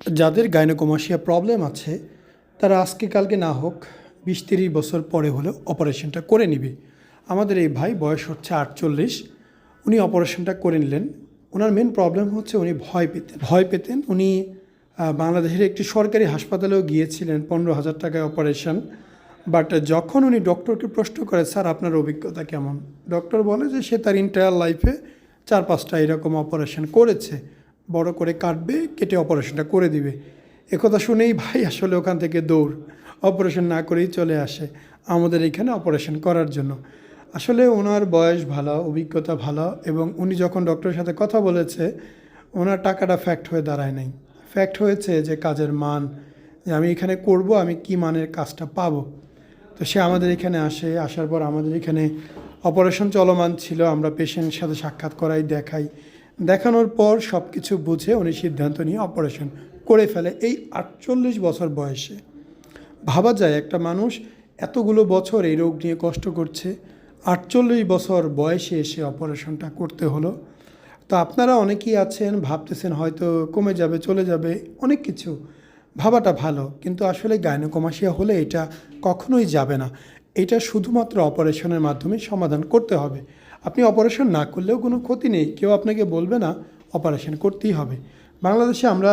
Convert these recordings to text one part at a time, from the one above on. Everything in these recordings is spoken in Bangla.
যাদের গাইনোকোমাসিয়া প্রবলেম আছে, তারা আজকে কালকে না হোক বিশ তিরিশ বছর পরে হলেও অপারেশনটা করে নিবে। আমাদের এই ভাই বয়স হচ্ছে আটচল্লিশ, উনি অপারেশনটা করে নিলেন। ওনার মেন প্রবলেম হচ্ছে উনি ভয় পেতেন। ভয় পেতেন, উনি বাংলাদেশের একটি সরকারি হাসপাতালেও গিয়েছিলেন, পনেরো হাজার টাকায় অপারেশন বাট যখন উনি ডক্টরকে প্রশ্ন করে, স্যার, আপনার অভিজ্ঞতা কেমন? ডক্টর বলে যে, সে তার ইন্টায়ার লাইফে চার পাঁচটা এরকম অপারেশন করেছে। বড় করে কাটবে, কেটে অপারেশনটা করে দিবে। একথা শুনেই ভাই আসলে ওখান থেকে দৌড় অপারেশন না করেই চলে আসে আমাদের এখানে অপারেশন করার জন্য। আসলে ওনার বয়স ভালো, অভিজ্ঞতা ভালো এবং উনি যখন ডক্টরের সাথে কথা বলেছে, ওনার টাকাটা ফ্যাক্ট হয়ে দাঁড়ায় নাই। ফ্যাক্ট হয়েছে যে কাজের মান, যে আমি এখানে করব, আমি কি মানের কাজটা পাবো। তো সে আমাদের এখানে আসে, আসার পর আমাদের এখানে অপারেশন চলমান ছিল, আমরা পেশেন্টের সাথে সাক্ষাৎ করাই, দেখাই। দেখানোর পর সব কিছু বুঝে উনি সিদ্ধান্ত নিয়ে অপারেশন করে ফেলে এই আটচল্লিশ বছর বয়সে। ভাবা যায় একটা মানুষ এতগুলো বছর এই রোগ নিয়ে কষ্ট করছে, আটচল্লিশ বছর বয়সে এসে অপারেশনটা করতে হলো। তো আপনারা অনেকেই আছেন, ভাবতেছেন হয়তো কমে যাবে, চলে যাবে, অনেক কিছু। ভাবাটা ভালো, কিন্তু আসলে গাইনোকমাসিয়া হলে এটা কখনোই যাবে না। এটা শুধুমাত্র অপারেশনের মাধ্যমে সমাধান করতে হবে। আপনি অপারেশন না করলেও কোনো ক্ষতি নেই, কেউ আপনাকে বলবে না, অপারেশন করতেই হবে। বাংলাদেশে আমরা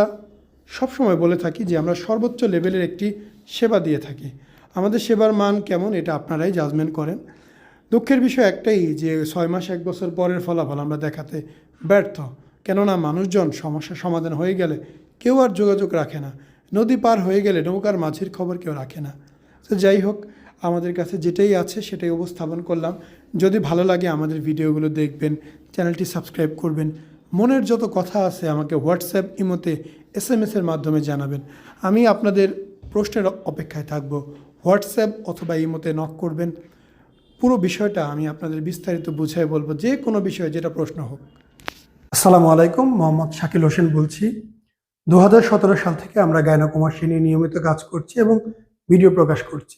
সবসময় বলে থাকি যে আমরা সর্বোচ্চ লেভেলের একটি সেবা দিয়ে থাকি। আমাদের সেবার মান কেমন এটা আপনারাই জাজমেন্ট করেন। দুঃখের বিষয় একটাই যে ছয় মাস, এক বছর পরের ফলাফল আমরা দেখাতে ব্যর্থ। কেননা মানুষজন সমস্যা সমাধান হয়ে গেলে কেউ আর যোগাযোগ রাখে না। নদী পার হয়ে গেলে নৌকার মাঝির খবর কেউ রাখে না। তো যাই হোক আমাদের কাছে যেটাই আছে সেটাই উপস্থাপন করলাম। যদি ভালো লাগে আমাদের ভিডিওগুলো দেখবেন, চ্যানেলটি সাবস্ক্রাইব করবেন। মনের যত কথা আছে আমাকে হোয়াটসঅ্যাপ, ইমোতে এস এম এসের মাধ্যমে জানাবেন। আমি আপনাদের প্রশ্নের অপেক্ষায় থাকব। হোয়াটসঅ্যাপ অথবা ইমোতে নক করবেন। পুরো বিষয়টা আমি আপনাদের বিস্তারিত বুঝাই বলব, যে কোনো বিষয়ে যেটা প্রশ্ন হোক। আসসালামু আলাইকুম, মোহাম্মদ শাকিল হোসেন বলছি। দু হাজার সতেরো সাল থেকে আমরা গায়নাকুমাসী নিয়ে নিয়মিত কাজ করছি এবং ভিডিও প্রকাশ করছি।